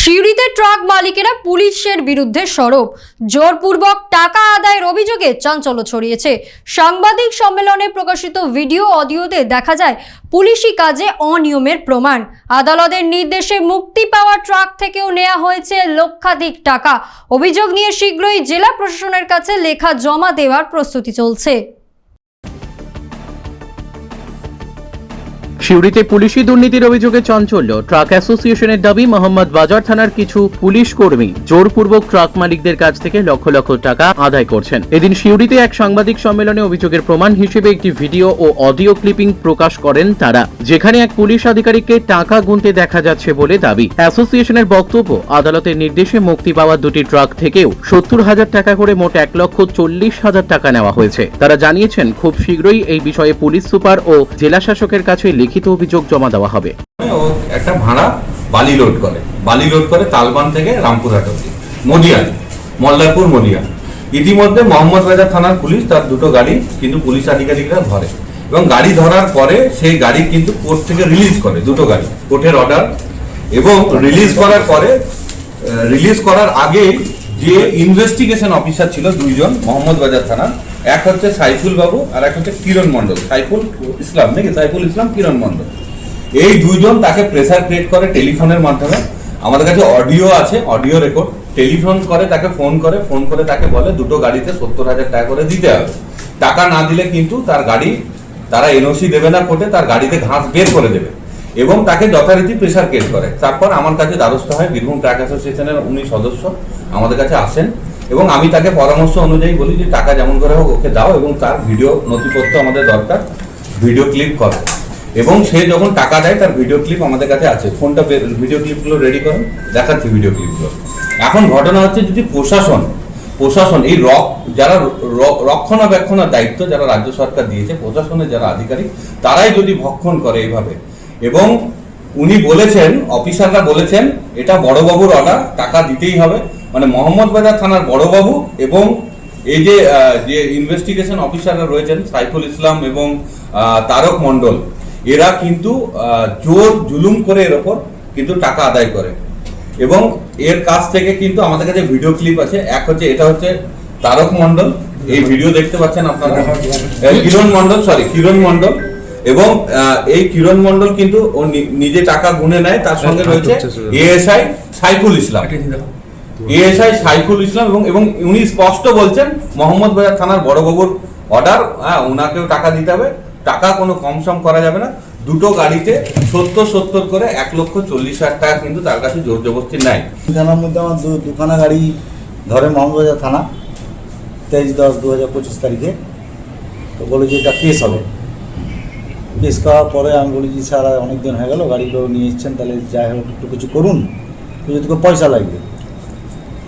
সিউড়িতে truck মালিকেরা পুলিশের বিরুদ্ধে সরব। জোরপূর্বক টাকা আদায়ের অভিযোগে চাঞ্চল্য ছড়িয়েছে। সাংবাদিক সম্মেলনে প্রকাশিত ভিডিও অডিওতে দেখা যায়, পুলিশি কাজে অনিয়মের প্রমাণ। আদালতের নির্দেশে মুক্তি পাওয়া ট্রাক থেকেও নেওয়া হয়েছে লক্ষাধিক টাকা। অভিযোগ নিয়ে শীঘ্রই জেলা প্রশাসনের কাছে লেখা জমা দেওয়ার প্রস্তুতি চলছে। সিউড়িতে পুলিশি দুর্নীতির অভিযোগে চাঞ্চল্য। ট্রাক অ্যাসোসিয়েশনের দাবি, মোহাম্মদ বাজার থানার কিছু পুলিশ কর্মী জোরপূর্বক ট্রাক মালিকদের কাছ থেকে লক্ষ লক্ষ টাকা আদায় করছেন। এদিন সিউড়িতে এক সাংবাদিক সম্মেলনে অভিযোগের প্রমাণ হিসেবে একটি ভিডিও ও অডিও ক্লিপিং প্রকাশ করেন তারা। যেখানে এক পুলিশ আধিকারিককে টাকা গুনতে দেখা যাচ্ছে বলে দাবি। অ্যাসোসিয়েশনের বক্তব্য, আদালতের নির্দেশে মুক্তি পাওয়া দুটি ট্রাক থেকেও সত্তর হাজার টাকা করে মোট এক লক্ষ চল্লিশ হাজার টাকা নেওয়া হয়েছে। তারা জানিয়েছেন, খুব শীঘ্রই এই বিষয়ে পুলিশ সুপার ও জেলা শাসকের কাছে লিখিত অভিযোগ জমা দেওয়া হবে। একটা ভাড়া বালি লোড করে। বালি লোড করে তালবান থেকে রামপুরহাট অব্দি মদিয়ান মল্লারপুর মদিয়ান ইতিমধ্যে মোহাম্মদ বাজার থানার পুলিশ তার দুটো গাড়ি কিন্তু পুলিশ আধিকারিকরা ধরে। এবং গাড়ি ধরার পরে সেই গাড়ি কিন্তু কোর্ট থেকে রিলিজ করে, দুটো গাড়ি, কোর্টের অর্ডার এবং রিলিজ করার পরে রিলিজ করার আগে যে ইনভেস্টিগেশন অফিসার ছিল দুইজন, মোহাম্মদ বাজার থানা এক হচ্ছে সাইফুল বাবু আর এক হচ্ছে কিরণ মন্ডল সাইফুল ইসলাম নাকি? সাইফুল ইসলাম, কিরণ মন্ডল এই দুইজন তাকে প্রেসার ক্রিয়েট করে টেলিফোনের মাধ্যমে। আমাদের কাছে অডিও আছে অডিও রেকর্ড টেলিফোন করে, তাকে ফোন করে ফোন করে তাকে বলে, দুটো গাড়িতে সত্তর হাজার টাকা করে দিতে হবে। টাকা না দিলে কিন্তু তার গাড়ি, তারা এনওসি দেবে না কোর্টে, তার গাড়িতে ঘাস বের করে দেবে। এবং তাকে যথারীতি প্রেসার ক্রিয়েট করে। তারপর আমার কাছে দ্বারস্থ হয় বীরভূম ট্রাক অ্যাসোসিয়েশনের উনি সদস্য। আমাদের কাছে আসেন। এবং আমি তাকে পরামর্শ অনুযায়ী বলি যে টাকা যেমন করে হোক ওকে দাও এবং তার ভিডিও নথিপত্র আমাদের দরকার, ভিডিও ক্লিপ করো। এবং সে যখন টাকা দেয়, তার ভিডিও ক্লিপ আমাদের কাছে আছে। ফোনটা ভিডিও ক্লিপগুলো রেডি করো, দেখাচ্ছি ভিডিও ক্লিপগুলো। এখন ঘটনা হচ্ছে যদি প্রশাসন প্রশাসন, এই রক, যারা রক্ষণাবেক্ষণের দায়িত্ব যারা রাজ্য সরকার দিয়েছে, প্রশাসনের যারা আধিকারিক, তারাই যদি ভক্ষণ করে এইভাবে। এবং উনি বলেছেন, অফিসাররা বলেছেন, এটা বড়বাবুর অর্ডার টাকা দিতেই হবে। মানে মোহাম্মদ বাজার থানার বড়বাবু এবং এই যে যে ইনভেস্টিগেশন অফিসাররা রয়েছেন সাইফুল ইসলাম এবং তারক মণ্ডল এরা কিন্তু জোর জুলুম করে এর ওপর কিন্তু টাকা আদায় করে। এবং এর কাছ থেকে কিন্তু আমাদের কাছে ভিডিও ক্লিপ আছে। এক হচ্ছে এটা হচ্ছে তারক মণ্ডল। এই ভিডিও দেখতে পাচ্ছেন আপনারা। কিরণ মণ্ডল সরি কিরণ মণ্ডল। এবং এই কিরণ মণ্ডল কিন্তু ও নিজে টাকা গুনে নেয় তার সঙ্গে রয়েছে এএসআই সাইফুল ইসলাম। এএসআই সাইফুল ইসলাম এবং এবং উনি স্পষ্ট বলছেন, মোহাম্মদ বাজার থানার বড়বাবুর অর্ডার হ্যাঁ ওনাকেও টাকা দিতে হবে। টাকা কোনো কম সম করা যাবে না। দুটো গাড়িতে সত্তর সত্তর করে এক লক্ষ চল্লিশ হাজার টাকা কিন্তু তার কাছে জোর জবস্তি নাই। থানার মধ্যে আমার দুখানা গাড়ি ধরে মোহাম্মদবাজার থানা, তেইশ দশ দু হাজার পঁচিশ তারিখে। তো বলে যে এটা কেস হবে। কেস করার পরে আমি বলি যে, স্যার আর অনেক দিন হয়ে গেল গাড়িগুলো নিয়ে এসছেন, তাহলে যাই হোক, একটু কিছু করুন। যদি পয়সা লাগবে।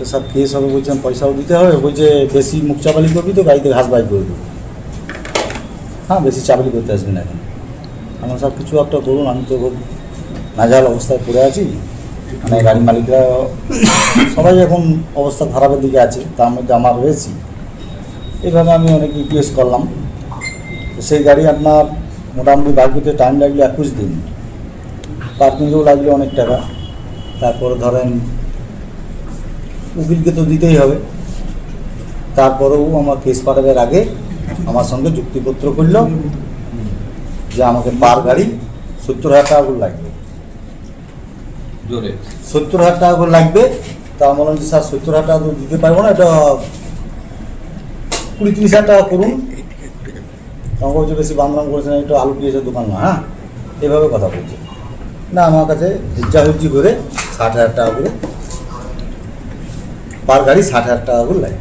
তো স্যার কেস হবে বলছেন? পয়সাও দিতে হবে? বলছে, বেশি মুখ চাপালি করবি তো, গাড়িতে ঘাস বাই করে দেবো। হ্যাঁ বেশি চাপালি করতে আসবি না এখন। আমার সব কিছু একটা করুন আমি তো খুব নাজাল অবস্থায় পড়ে আছি। মানে গাড়ি মালিকরা সবাই এখন অবস্থা খারাপের দিকে আছে, তার মধ্যে আমার রয়েছি। এইভাবে আমি অনেক রিকোয়েস্ট করলাম। তো সেই গাড়ি আপনার মোটামুটি বার করতে টাইম লাগল একুশ দিন। পার্কিংয়েও লাগল অনেক টাকা। তারপরে ধরেন উকিলকে তো দিতেই হবে। তারপরেও আমার কেস পাঠাবের আগে আমার সঙ্গে চুক্তিপত্র করল যে আমাকে পার গাড়ি সত্তর হাজার টাকা করে লাগবে। সত্তর হাজার টাকা করে লাগবে। তা বললাম যে স্যার সত্তর হাজার টাকা তো দিতে পারব না এটা কুড়ি তিরিশ হাজার টাকা করুন। আমাকে বলছে বেশি বান্দরাম করেছেন একটু আলু পেঁয়াজের দোকান না হ্যাঁ? এভাবে কথা বলছে। না আমার কাছে হিজ্জা হুজ্জি করে ষাট হাজার টাকা করে পার গাড়ি ষাট হাজার টাকা করে লাগে।